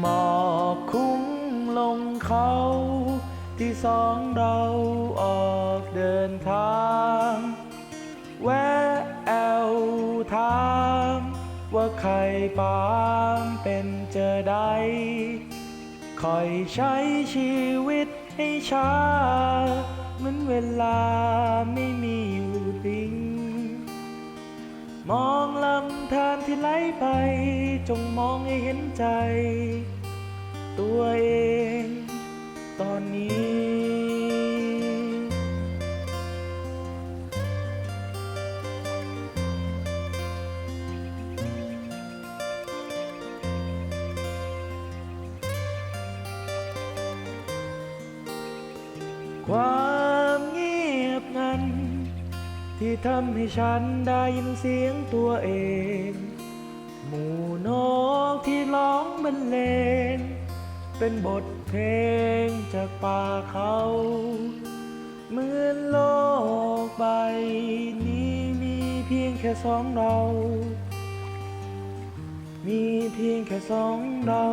หมอกคุ้งลงเขา ที่สองเราออกเดินทาง แวะแอวถามว่าใครปามเป็นเจอใดคอยใช้ชีวิตให้ช้า เหมือนเวลาไม่มีอยู่จริง มองลำธารที่ไหลไป จงมองให้เห็นใจ ตัวเองตอนนี้ความ ที่ทำให้ฉันได้ยินเสียงตัวเอง หมู่นกที่ร้องบรรเลง เป็นบทเพลงจากป่าเขาเหมือนโลกใบนี้มีเพียงแค่สองเรา มีเพียงแค่สองเรา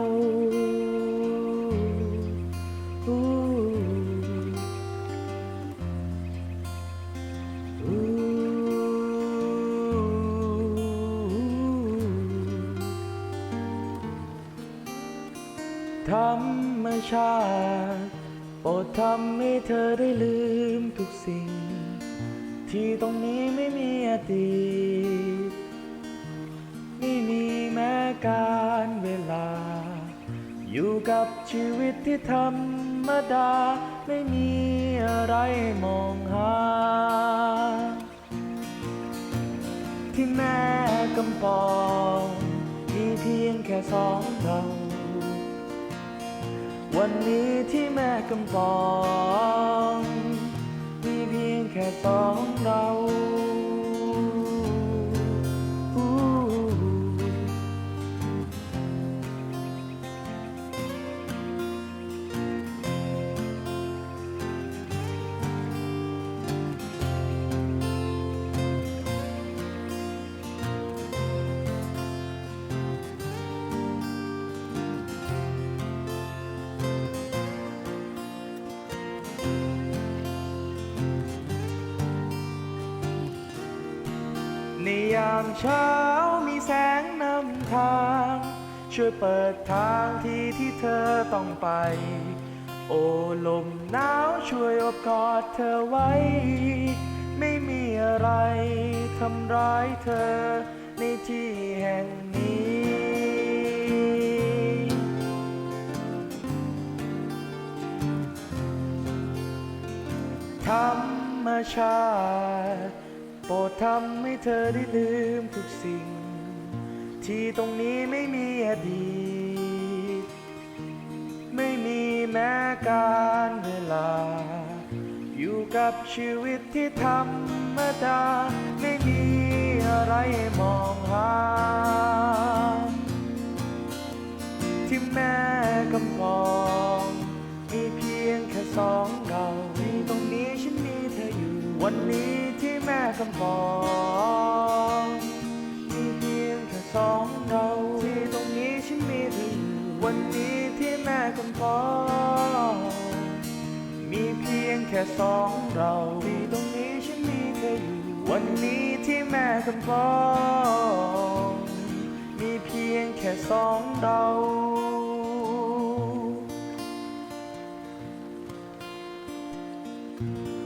ธรรมชาติโปรดทำให้เธอได้ลืมทุกสิ่ง ที่ตรงนี้ไม่มีอดีตไม่มีแม้การเวลา อยู่กับชีวิตที่ธรรมดา ไม่มีอะไรมองหา ที่แม่กำปองมีเพียงแค่สองเรา วันนี้ที่แม่กำปอง ในยามเช้ามีแสงนำทาง ช่วยเปิดทางที่ที่เธอต้องไป โอ้ลมหนาวช่วยอบกอดเธอไว้ ไม่มีอะไรทำร้ายเธอ ในที่แห่งนี้ธรรมชาติ โปรดทำให้เธอได้ลืมทุกสิ่ง ที่ตรงนี้ไม่มีอดีต ไม่มีแม้การเวลา อยู่กับชีวิตที่ธรรมดา ไม่มีอะไรมองหา ที่แม่กำปองมีเพียงแค่สองเราที่ตรงนี้ฉันมีเธออยู่วันนี้ แม่กำปองมีเพียงแค่สองเราที่ตรงนี้ฉันมีเธออยู่วันนี้ที่แม่กำปองมีเพียงแค่สองเราที่ตรงนี้ฉันมีเธออยู่วันนี้ที่แม่กำปองมีเพียงแค่สองเราอ